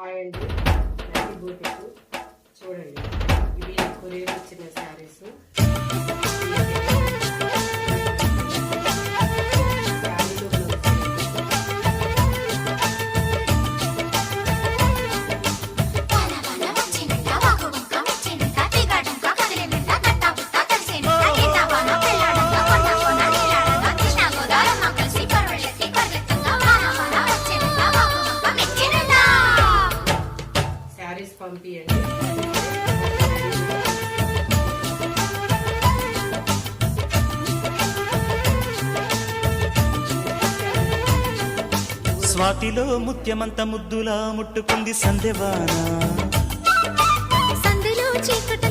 Hi అండి. Happy boutique చూడండి. ఇవి కొరియర్ వచ్చిన శారీస్. శారీస్ పంపియండి స్వాతిలో ముత్యమంత ముద్దులా ముట్టుకుంది సందెవాన సందులో చీకటంత